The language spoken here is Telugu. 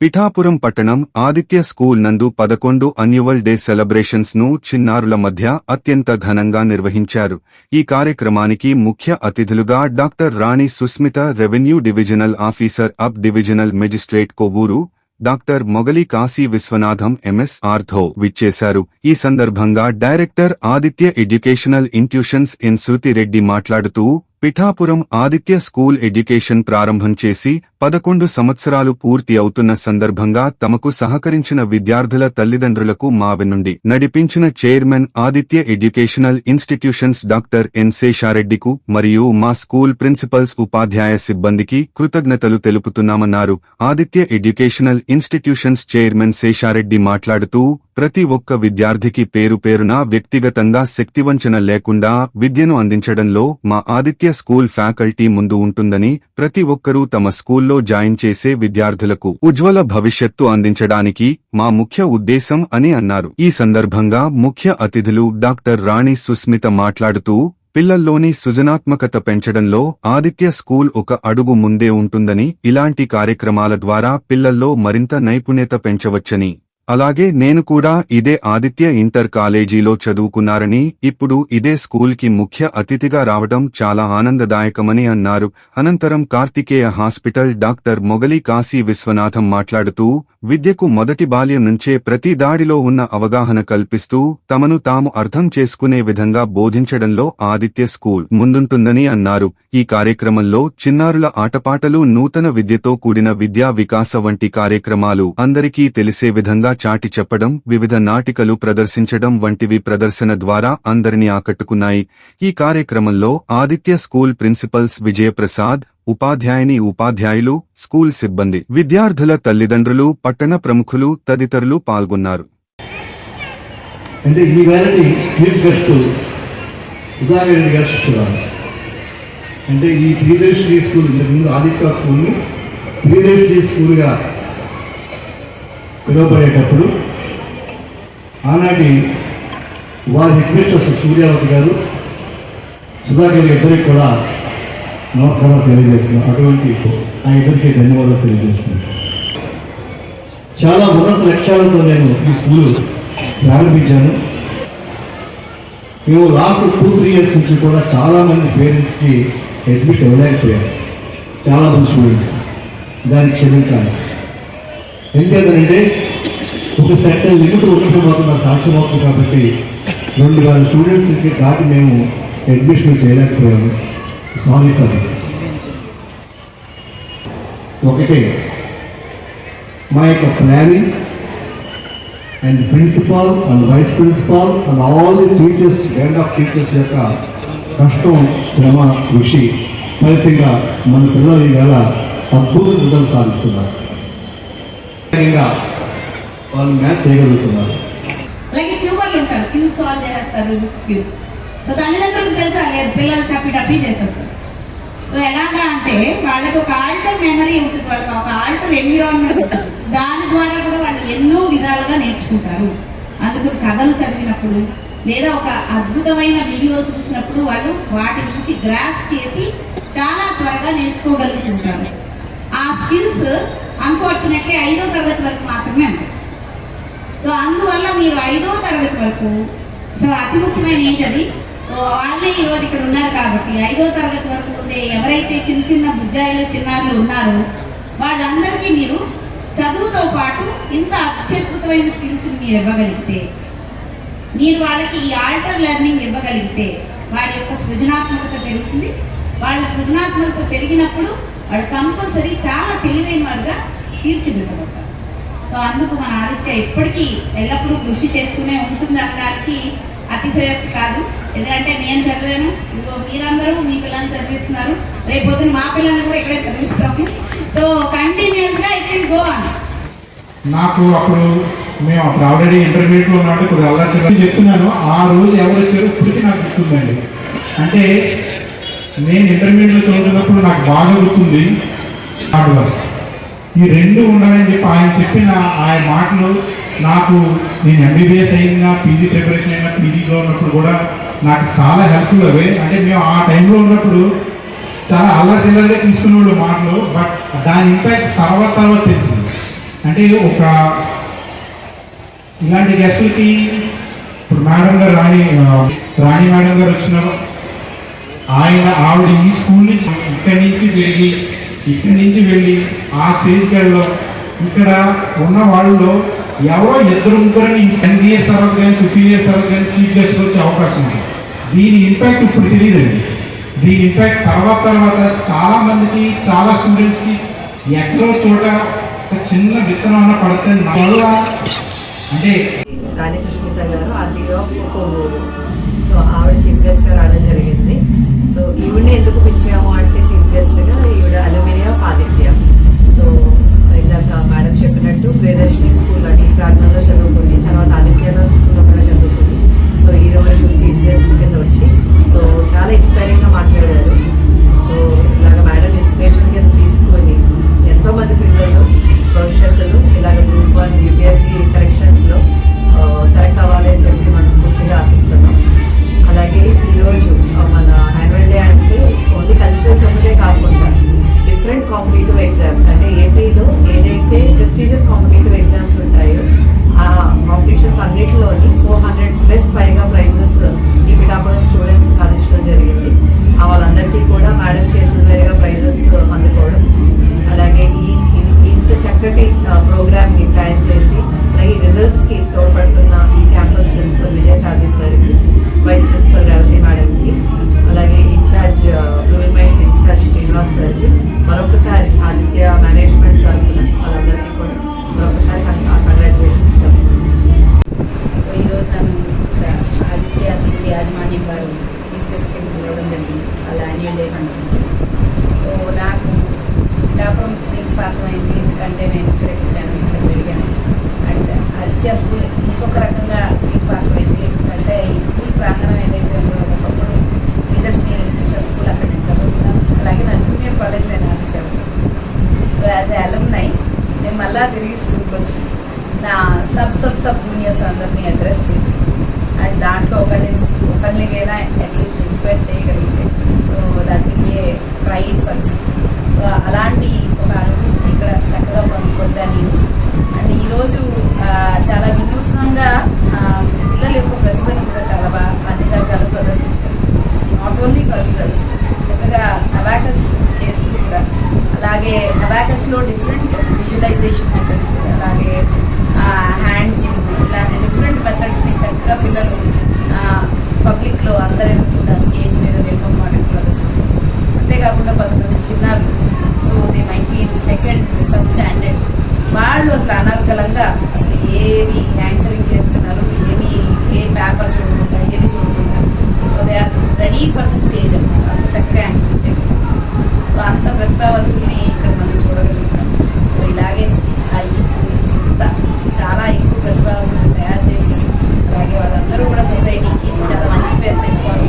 పిఠాపురం పట్టణం ఆదిత్య స్కూల్ నందు పదకొండు అన్యువల్ డే సెలబ్రేషన్స్ను చిన్నారుల మధ్య అత్యంత ఘనంగా నిర్వహించారు. ఈ కార్యక్రమానికి ముఖ్య అతిథులుగా doctor Rani Susmitha revenue divisional officer అబ్ divisional magistrate Kovvuru doctor Mogali Kasi Viswanatham MS ortho విచ్చేశారు. ఈ సందర్భంగా director Aditya educational institutions N Sruthi Reddy మాట్లాడుతూ పిఠాపురం ఆదిత్య స్కూల్ ఎడ్యుకేషన్ ప్రారంభం చేసి పదకొండు సంవత్సరాలు పూర్తి అవుతున్న సందర్భంగా తమకు సహకరించిన విద్యార్థుల తల్లిదండ్రులకు మావి నుండి నడిపించిన chairman Aditya educational institutions doctor N శేషారెడ్డికు మరియు మా స్కూల్ ప్రిన్సిపల్స్ ఉపాధ్యాయ సిబ్బందికి కృతజ్ఞతలు తెలుపుతున్నామన్నారు. Aditya educational institutions chairman Sesha Reddy మాట్లాడుతూ ప్రతి ఒక్క విద్యార్థికి పేరు పేరున వ్యక్తిగతంగా శక్తివంచన లేకుండా విద్యను అందించడంలో మా ఆదిత్య స్కూల్ ఫ్యాకల్టీ ముందు ఉంటుందని ప్రతి ఒక్కరూ తమ స్కూల్లో జాయిన్ చేసే విద్యార్థులకు ఉజ్వల భవిష్యత్తు అందించడానికి మా ముఖ్య ఉద్దేశం అని అన్నారు. ఈ సందర్భంగా ముఖ్య అతిథులు డాక్టర్ రాణి సుస్మిత మాట్లాడుతూ పిల్లల్లోని సృజనాత్మకత పెంచడంలో ఆదిత్య స్కూల్ ఒక అడుగు ముందే ఉంటుందని ఇలాంటి కార్యక్రమాల ద్వారా పిల్లల్లో మరింత నైపుణ్యత పెంచవచ్చని అలాగే నేను కూడా ఇదే ఆదిత్య ఇంటర్ కాలేజీలో చదువుకున్నారని ఇప్పుడు ఇదే స్కూల్కి ముఖ్య అతిథిగా రావడం చాలా ఆనందదాయకమని అన్నారు. అనంతరం కార్తికేయ హాస్పిటల్ డాక్టర్ మొగలి కాశీ విశ్వనాథం మాట్లాడుతూ విద్యకు మొదటి బాల్యం నుంచే ప్రతి దాడిలో ఉన్న అవగాహన కల్పిస్తూ తమను తాము అర్థం చేసుకునే విధంగా బోధించడంలో ఆదిత్య స్కూల్ ముందుంటుందని అన్నారు. ఈ కార్యక్రమంలో చిన్నారుల ఆటపాటలు నూతన విద్యతో కూడిన విద్యా వికాస వంటి కార్యక్రమాలు అందరికీ తెలిసే విధంగా చాటి చెప్పడం వివిధ నాటికలు ప్రదర్శించడం వంటివి ప్రదర్శన ద్వారా అందరినీ ఆకట్టుకున్నాయి. ఈ కార్యక్రమంలో ఆదిత్య స్కూల్ ప్రిన్సిపల్స్ విజయప్రసాద్ ఉపాధ్యాయుని ఉపాధ్యాయులు స్కూల్ సిబ్బంది విద్యార్థుల తల్లిదండ్రులు పట్టణ ప్రముఖులు తదితరులు పాల్గొన్నారు. అంటే ఈ వేళకి చీఫ్ గెస్ట్ ఉదాహరణ అంటే ఈ స్కూల్ ఇంతకుముందు ఆదిత్య స్కూల్ని ప్రియదర్శిని స్కూల్గా పిలువబడేటప్పుడు ఆనాటి వారి హెడ్ సూర్యావతి గారు సుధాకర్ ఇద్దరికి కూడా నమస్కారం తెలియజేస్తున్నాం. అటువంటి ఆ ఇద్దరికి ధన్యవాదాలు తెలియజేస్తున్నాను చాలా ఉన్నత లక్ష్యాలతో నేను ఈ స్కూల్ ప్రారంభించాను. మేము లాస్ట్ టూ త్రీ ఇయర్స్ నుంచి కూడా చాలా మంది పేరెంట్స్కి అడ్మిట్ ఇవ్వలేకపోయారు చాలా మంది స్టూడెంట్స్ దానికి క్షమించాలి. ఎందుకంటే ఒక సెంటర్ ఎందుకు ఉండటం సాధ్యమవుతుంది కాబట్టి రెండు వేల స్టూడెంట్స్కి దాటి మేము అడ్మిషన్ చేయలేకపోయాము. సారీ ఫర్ ఒకటే మా యొక్క planning and principal and vice principal and all the teachers guide of teachers యొక్క కష్టం శ్రమ కృషి ఫలితంగా మన పిల్లలు ఈవేళ అద్భుత రిజల్ట్ సాధిస్తున్నారు. ముఖ్యంగా వాళ్ళు మ్యాచ్ చేయగలుగుతున్నారు. అలాగే క్యూబర్లు ఉంటారు. క్యూ సాల్వ్ చేస్తారు రూబిక్స్ క్యూబ్ సో తల్లిదండ్రులకు తెలుసా లేదు పిల్లలు టప్పి టప్పి చేసేస్తారు. సో ఎలాగా అంటే వాళ్ళకి ఒక ఆల్టర్ మెమరీ ఉంటుంది. వాళ్ళకి ఒక ఆల్టర్ ఎన్విరాన్మెంట్ దాని ద్వారా కూడా వాళ్ళు ఎన్నో విధాలుగా నేర్చుకుంటారు. అందుకు కథలు చదివినప్పుడు లేదా ఒక అద్భుతమైన వీడియో చూసినప్పుడు వాళ్ళు వాటి నుంచి గ్రాస్ చేసి చాలా త్వరగా నేర్చుకోగలుగుతుంటారు. ఆ స్కిల్స్ అన్ఫార్చునేట్లీ ఐదో తరగతి వరకు మాత్రమే అంటారు సో అందువల్ల మీరు ఐదో తరగతి వరకు సో అతి ముఖ్యమైన ఏజ్ అది. సో వాళ్ళే ఈరోజు ఇక్కడ ఉన్నారు కాబట్టి ఐదో తరగతి వరకు ఉండే ఎవరైతే చిన్న చిన్న బుజ్జాయిలు చిన్నారులు ఉన్నారో వాళ్ళందరికీ మీరు చదువుతో పాటు ఇంత అత్యద్భుతమైన స్కిల్స్ మీరు ఇవ్వగలిగితే మీరు వాళ్ళకి ఈ ఆల్టర్ లెర్నింగ్ ఇవ్వగలిగితే వారి యొక్క సృజనాత్మకత పెరుగుతుంది. వాళ్ళ సృజనాత్మకత పెరిగినప్పుడు వాళ్ళు కంపల్సరీ చాలా తెలివైన వాడుగా తీర్చిదిద్దబడతారు సో అందుకు మన ఆదిత్య ఎప్పటికీ ఎల్లప్పుడూ కృషి చేస్తూనే ఉంటుంది అనడానికి అతిశయోక్తి కాదు. ఎందుకంటే నేను చదివాను ఇదిగో మీరందరూ మీ పిల్లల్ని చదివిస్తున్నారు. రేపు మా పిల్లల్ని కూడా ఇక్కడే చదివిస్తాము సో కంటిన్యూస్గా ఇట్ కెన్ గో అని నాకు అప్పుడు మేము అప్పుడు ఆల్రెడీ ఇంటర్మీడియట్లో ఉన్నాడు ఇప్పుడు అల్లరి చెప్తున్నాను. ఆ రోజు ఎవరు వచ్చారో ఇప్పటికీ నాకు గుర్తుందండి. అంటే నేను ఇంటర్మీడియట్ చదువుతున్నప్పుడు నాకు బాగా గుర్తుంది. ఈ రెండు ఉండాలని చెప్పి ఆయన చెప్పిన ఆయన మాటలు నాకు నేను ఎంబీబీఎస్ అయినా పీజీ ప్రిపరేషన్ అయినా పీజీలో ఉన్నప్పుడు కూడా నాకు చాలా హెల్ప్ఫుల్ అవి. అంటే మేము ఆ టైంలో ఉన్నప్పుడు చాలా అల్లరి తీసుకున్న వాళ్ళు మాటలు బట్ దాని ఇంపాక్ట్ తర్వాత తర్వాత తెలిసింది. అంటే ఒక ఇలాంటి గెస్టులకి ఇప్పుడు మేడం గారు రాణి రాణి మేడం గారు వచ్చిన ఆయన ఆవిడ ఈ స్కూల్ నుంచి ఇక్కడి నుంచి వెళ్ళి ఇక్కడి నుంచి వెళ్ళి ఆ స్టేజ్కి వెళ్ళడం. ఇక్కడ ఉన్న వాళ్ళు ఎవరో ఇద్దరు ముగ్గురని ఎన్డీఏ సర్వస్ కానీ ఫిఫ్టీన్ ఇయర్స్ కానీ చీఫ్ గెస్ట్ వచ్చే అవకాశం ఉంది. దీని ఇంపాక్ట్ ఇప్పుడు తెలియదండి. దీని ఇంపాక్ట్ తర్వాత తర్వాత చాలా మందికి చాలా స్టూడెంట్స్కి ఎక్కడో చోట ఒక చిన్న విత్తనం పడుతుంది అంటే రాణి సుష్మిత గారు ఆఫ్ కోవూరు. సో ఆవిడ చీఫ్ గెస్ట్గా రావడం జరిగింది. సో ఈవిడ్ని ఎందుకు పిలిచాము అంటే చీఫ్ గెస్ట్గా ఈవిడ అల్యూమినియం ఆదిత్య అయినా అట్లీస్ట్ ఇన్స్పైర్ చేయగలిగితే. So that will a pride for me so అలాంటి ఒక అనుభూతిని ఇక్కడ చక్కగా పొందాను నేను అండ్ ఈరోజు చాలా వినూత్నంగా పిల్లలు యొక్క ప్రతిభ స్టేజ్. అనమాట అంత చక్కగా అనిపించేది. సో అంత ప్రతిభావంతుల్ని ఇక్కడ మనం చూడగలుగుతాం సో ఇలాగే ఈ స్కూల్ అంతా చాలా ఎక్కువ ప్రతిభావంతులు తయారు చేసి అలాగే వాళ్ళందరూ కూడా సొసైటీకి చాలా మంచి పేరు తెచ్చుకోవాలి.